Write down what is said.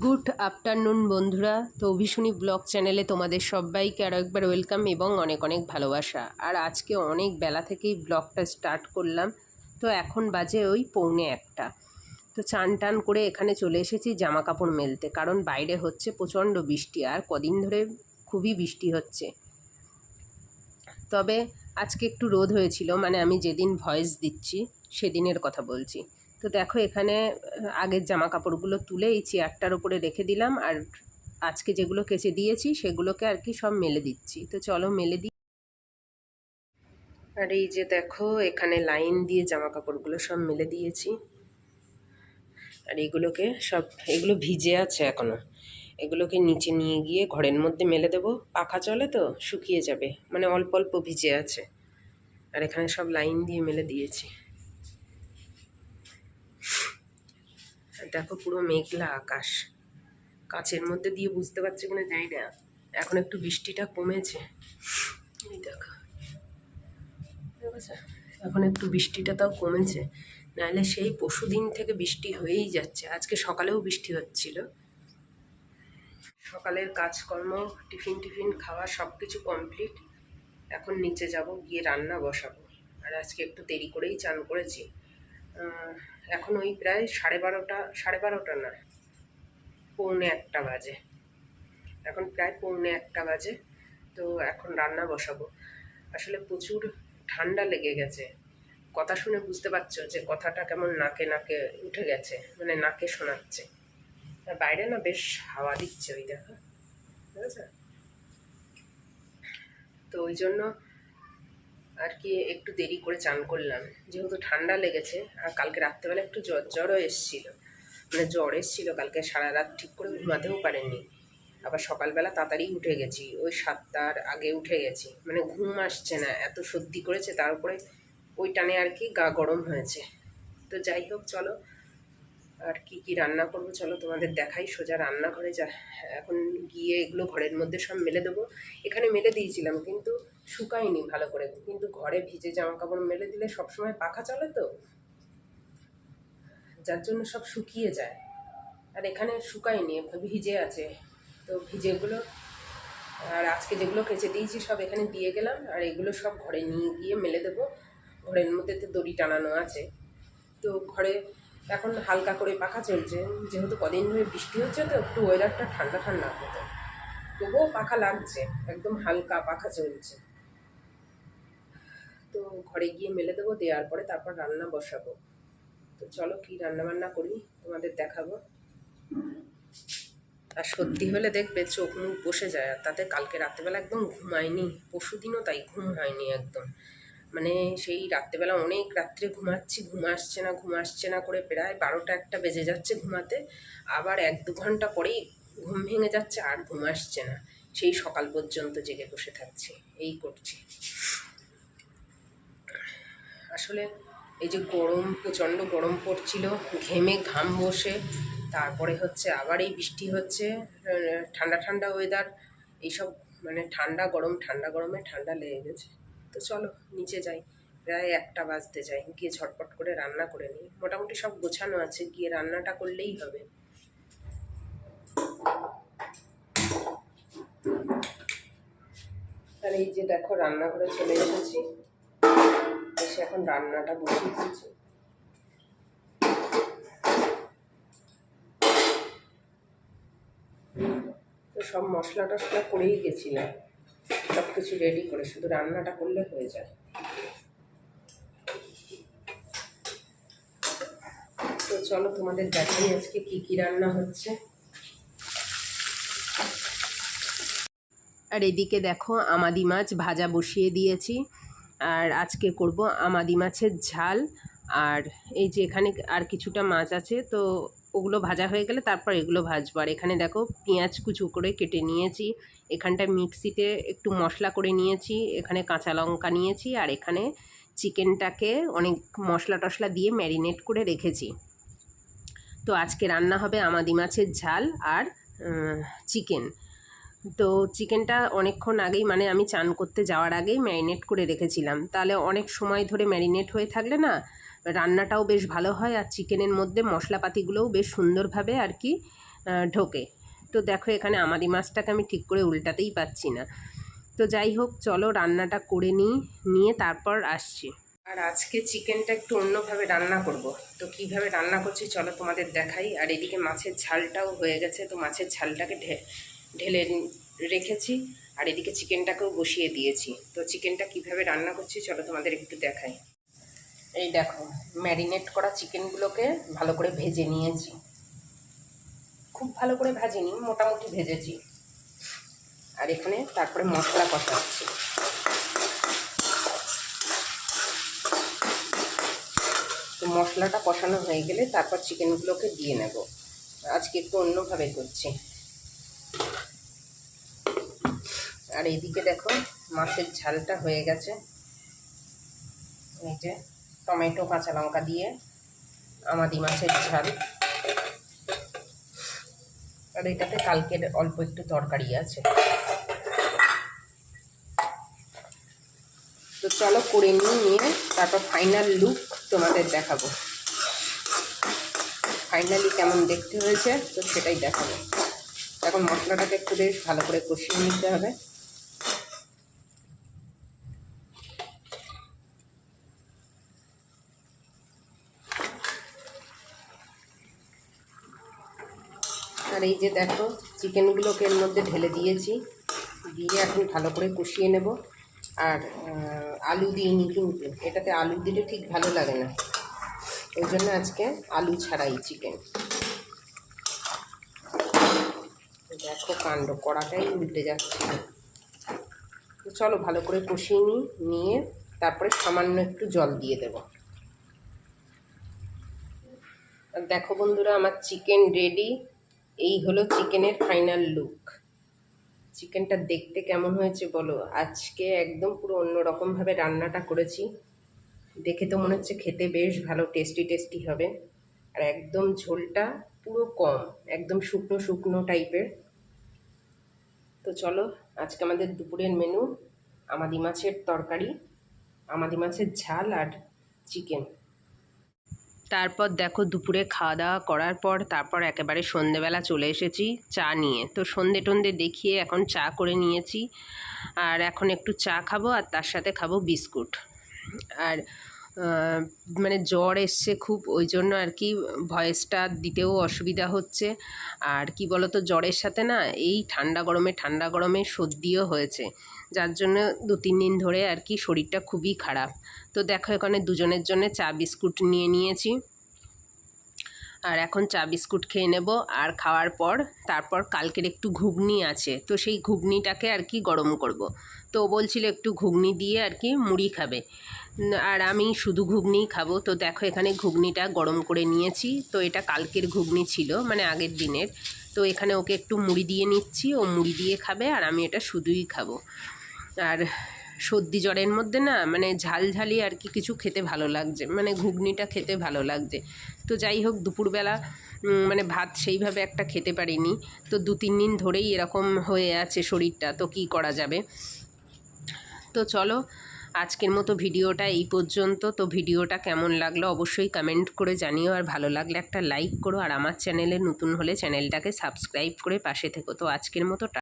Good afternoon বন্ধুরা। তো ভীষণী blog চ্যানেলে তোমাদের সবাইকে আরও একবার ওয়েলকাম এবং অনেক অনেক ভালোবাসা। আর আজকে অনেক বেলা থেকেই ব্লগটা স্টার্ট করলাম। তো এখন বাজে ওই পৌনে একটা। তো চান টান করে এখানে চলে এসেছি জামা কাপড় মেলতে। কারণ বাইরে হচ্ছে প্রচণ্ড বৃষ্টি আর কদিন ধরে খুবই বৃষ্টি হচ্ছে। তবে আজকে একটু রোদ হয়েছিল। মানে আমি যেদিন ভয়েস দিচ্ছি, সেদিনের কথা বলছি। তো দেখো এখানে, আগের জামা কাপড়গুলো তুলে এই চেয়ারটার উপরে রেখে দিলাম আর আজকে যেগুলো কেচে দিয়েছি সেগুলোকে আর কি সব মেলে দিচ্ছি। তো চলো মেলে দিই আর এই যে দেখো, এখানে লাইন দিয়ে জামা কাপড়গুলো সব মেলে দিয়েছি। আর এগুলোকে সব, এগুলো ভিজে আছে এখনও। এগুলোকে নিচে নিয়ে গিয়ে ঘরের মধ্যে মেলে দেবো। পাখা চলে তো, শুকিয়ে যাবে। মানে অল্প অল্প ভিজে আছে। আর এখানে সব লাইন দিয়ে মেলে দিয়েছি। দেখো পুরো মেঘলা আকাশ। কাছের মধ্যে দিয়ে বুঝতে পারছি কোনো যাই না। এখন একটু বৃষ্টিটা কমেছে। দেখো? এখন একটু বৃষ্টিটা তাও কমেছে। নাহলে সেই পশু দিন থেকে বৃষ্টি হয়েই যাচ্ছে। আজকে সকালেও বৃষ্টি হচ্ছিল। সকালের কাজকর্ম, টিফিন টিফিন, খাওয়া সব কিছু কমপ্লিট। এখন নিচে যাব, গিয়ে রান্না বসাবো। আর আজকে একটু দেরি করেই চান করেছি। এখন ওই প্রায় সাড়ে বারোটা সাড়ে বারোটা না, পৌনে একটা বাজে। এখন প্রায় পৌনে একটা বাজে, তো এখন রান্না বসাবো। আসলে প্রচুর ঠান্ডা লেগে গেছে। কথা শুনে বুঝতে পারছ যে কথাটা কেমন নাকে নাকে উঠে গেছে মানে নাকে শোনাচ্ছে। আর বাইরে না বেশ হাওয়া দিচ্ছে ওই দেখো, বুঝেছ? তো ওই জন্য আর কি একটু দেরি করে চান করলাম। যেহেতু ঠান্ডা লেগেছে, আর কালকে রাত্রেবেলা একটু জ্বর জ্বরও এসেছিল। মানে জ্বর এসেছিল, কালকে সারা রাত ঠিক করে ঘুমাতেও পারেননি। আবার সকালবেলা তাড়াতাড়ি উঠে গেছি, ওই সাতটার আগে উঠে গেছি। মানে ঘুম আসছে না, এত সর্দি করেছে, তার উপরে ওই টানে আর কি গা গরম হয়েছে। তো যাই হোক, চলো। আর কি কি রান্না করব, চলো তোমাদের দেখাই, সোজা রান্নাঘরে যা এখন গিয়ে এগুলো ঘরের মধ্যে সব মেলে দেবো। এখানে মেলে দিয়েছিলাম, কিন্তু শুকায়নি ভালো করে। কিন্তু ঘরে ভিজে জামা কাপড় মেলে দিলে সবসময় পাখা চলে তো? যার জন্য সব শুকিয়ে যায়। আর এখানে শুকায়নি ভিজে আছে। তো ভিজেগুলো, আর আজকে যেগুলো কেচে দিয়েছি সব এখানে দিয়ে গেলাম, আর এগুলো সব ঘরে নিয়ে গিয়ে মেলে দেবো। ঘরের মধ্যে তো দড়ি টানানো আছে। তো ঘরে এখন হালকা করে পাখা চলছে। যেহেতু কদিন ধরে বৃষ্টি হচ্ছে তো, একটু ওয়েদারটা ঠান্ডা ঠান্ডা হতো। তবুও পাখা লাগছে, একদম হালকা পাখা চলছে। তো ঘরে গিয়ে মেলে দেবো, দেওয়ার পরে তারপর রান্না বসাবো। তো চলো কি রান্না বান্না করি, তোমাদের দেখাবো। আর সত্যি হলে দেখবে চোখ মুখ বসে যায়, আর তাতে কালকে রাত্রেবেলা একদম ঘুমায়নি পরশু দিনও তাই ঘুম হয়নি একদম। মানে সেই রাত্রেবেলা অনেক রাত্রে ঘুমাচ্ছি, ঘুম আসছে না, ঘুম আসছে না করে প্রায় বারোটা একটা বেজে যাচ্ছে ঘুমাতে, আবার এক দু ঘণ্টা পরেই ঘুম ভেঙে যাচ্ছে আর ঘুম আসছে না। সেই সকাল পর্যন্ত জেগে বসে থাকছি, এই করছি। আসলে এই যে গরম, প্রচণ্ড গরম পড়ছিল, ঘেমে ঘাম বসে, তারপরে হচ্ছে আবার এই বৃষ্টি হচ্ছে ঠান্ডা ঠান্ডা ওয়েদার এইসব মানে ঠান্ডা গরম, ঠান্ডা গরমে ঠান্ডা লেগে গেছে। তো চলো, নিচে যাই, প্রায় একটা বাজতে যাই গিয়ে ঝটপট করে রান্না করে নিই। মোটামুটি সব গোছানো আছে, গিয়ে রান্নাটা করলেই হবে। আর এই যে দেখো, রান্নাঘরে চলে এসেছি। এসে এখন রান্নাটা বসিয়ে দিয়েছি। তো সব মশলা টশলা করেই গেছিলাম। সব কিছু রেডি করে, শুধু রান্নাটা করলে হয়ে যায়। তো চলো তোমাদের দেখাই আজকে কি কি রান্না হচ্ছে। আর এদিকে দেখো, আমাদি মাছ ভাজা বসিয়ে দিয়েছি। আর আজকে করব আমাদি মাছের ঝাল। আর এই যে এখানে আর কিছুটা মাছ আছে, তো ওগুলো ভাজা হয়ে গেলে তারপর এগুলো ভাজবো। আর এখানে দেখো পেঁয়াজ কুচু করে কেটে নিয়েছি, এখানটা মিক্সিতে একটু মশলা করে নিয়েছি, এখানে কাঁচা লঙ্কা নিয়েছি, আর এখানে চিকেনটাকে অনেক মশলা টশলা দিয়ে ম্যারিনেট করে রেখেছি। তো আজকে রান্না হবে আমাদি মাছের ঝাল আর চিকেন। তো চিকেনটা অনেকক্ষণ আগেই মানে আমি চান করতে যাওয়ার আগেই ম্যারিনেট করে রেখেছিলাম। তাহলে অনেক সময় ধরে ম্যারিনেট হয়ে থাকলে না, রান্নাটাও বেশ ভালো হয় আর চিকেনের মধ্যে মশলাপাতিগুলোও বেশ সুন্দরভাবে আর কি ঢোকে। তো দেখো এখানে আমাদি মাছটাকে আমি ঠিক করে উল্টাতেই পাচ্ছি না। তো যাই হোক, চলো রান্নাটা করে নিই, নিয়ে তারপর আসছি। আর আজকে চিকেনটা একটু অন্যভাবে রান্না করব। তো কীভাবে রান্না করছি চলো তোমাদের দেখাই। আর এদিকে মাছের ঝালটাও হয়ে গেছে, তো মাছের ঝালটাকে ঢেলে রেখেছি আর এদিকে চিকেনটাকেও বসিয়ে দিয়েছি। তো চিকেনটা কীভাবে রান্না করছি চলো তোমাদের একটু দেখাই। এই দেখো, ম্যারিনেট করা চিকেনগুলোকে ভালো করে ভেজে নিয়েছি। খুব ভালো করে ভাজিনি, মোটামুটি ভেজেছি। আর এখানে তারপরে মশলা কষাচ্ছি। তো মশলাটা কষানো হয়ে গেলে তারপর চিকেনগুলোকে দিয়ে নেব। আজকে একটু অন্যভাবে করছি। আর এদিকে দেখো মাছের ঝালটা হয়ে গেছে। এই যে টমেটো, কাঁচা লঙ্কা দিয়ে আমাদি মাছের ঝাল। আর এটাতে কালকের অল্প একটু তরকারি আছে। তো চলো করে নিয়ে তারপর ফাইনাল লুক তোমাদের দেখাবো। ফাইনালি কেমন দেখতে হয়েছে, তো সেটাই দেখাবো। এখন মশলাটাকে একটু বেশ ভালো করে কষিয়ে নিতে হবে। আর এই যে দেখো, চিকেনগুলোকে এর মধ্যে ঢেলে দিয়েছি। দিয়ে এখন ভালো করে কষিয়ে নেব। আর আলু দিইনি কিন্তু। এটাতে আলু দিলে ঠিক ভালো লাগে না। ওই জন্য আজকে আলু ছাড়াই চিকেন। দেখো কাণ্ড, কড়াটাই উল্টে যাচ্ছে। চলো ভালো করে কষিয়ে নিই, নিয়ে তারপরে সামান্য একটু জল দিয়ে দেবো। দেখো বন্ধুরা, আমার চিকেন রেডি। এই হলো চিকেনের ফাইনাল লুক। চিকেনটা দেখতে কেমন হয়েছে বলো? আজকে একদম পুরো অন্যরকমভাবে রান্নাটা করেছি। দেখে তো মনে হচ্ছে খেতে বেশ ভালো টেস্টি টেস্টি হবে। আর একদম ঝোলটা পুরো কম, একদম শুকনো শুকনো টাইপের তো চলো, আজকে আমাদের দুপুরের মেনু আমাদি মাছের তরকারি, আমাদি মাছের ঝাল আর চিকেন তারপর দেখো দুপুরে খাওয়া দাওয়া করার পর তারপর একেবারে সন্ধেবেলা চলে এসেছি চা নিয়ে। তো সন্ধে টন্ধে দেখিয়ে এখন চা করে নিয়েছি। আর এখন একটু চা খাব আর তার সাথে খাব বিস্কুট। আর মানে জ্বর এসছে খুব, ওই জন্য আর কি ভয়েসটা দিতেও অসুবিধা হচ্ছে। আর কি বলতো, জ্বরের সাথে না এই ঠান্ডা গরমে ঠান্ডা গরমে সর্দিও হয়েছে। যার জন্য দু, তিন দিন ধরে আর কি শরীরটা খুবই খারাপ। তো দেখো, এখানে দুজনের জন্য চা বিস্কুট নিয়ে নিয়েছি। আর এখন চা বিস্কুট খেয়ে নেব। আর খাওয়ার পর, তারপর কালকের একটু ঘুগনি আছে। তো সেই ঘুগনিটাকে আর কি গরম করব। তো বলছিল একটু ঘুগনি দিয়ে আর কি মুড়ি খাবে। আর আমি শুধু ঘুগনিই খাব। তো দেখো, এখানে ঘুগনিটা গরম করে নিয়েছি। তো এটা কালকের ঘুগনি ছিল মানে আগের দিনের। তো এখানে ওকে একটু মুড়ি দিয়ে নিচ্ছি। ও মুড়ি দিয়ে খাবে আর আমি এটা শুধুই খাব। আর সর্দি জ্বরের মধ্যে না মানে ঝাল ঝালি আর কি কিছু খেতে ভালো লাগছে মানে ঘুগনিটা খেতে ভালো লাগছে। তো যাই হোক, দুপুরবেলা মানে ভাত সেইভাবে একটা খেতে পারিনি। তো দু তিন দিন ধরেই এরকম হয়ে আছে শরীরটা, তো কি করা যাবে? তো চলো, আজকের মতো ভিডিওটা এই পর্যন্ত। তো ভিডিওটা কেমন লাগল অবশ্যই কমেন্ট করে জানিও, আর ভালো লাগলে একটা লাইক করো, আর আমার চ্যানেলে নতুন হলে চ্যানেলটাকে সাবস্ক্রাইব করে পাশে থেকো। তো আজকের মতো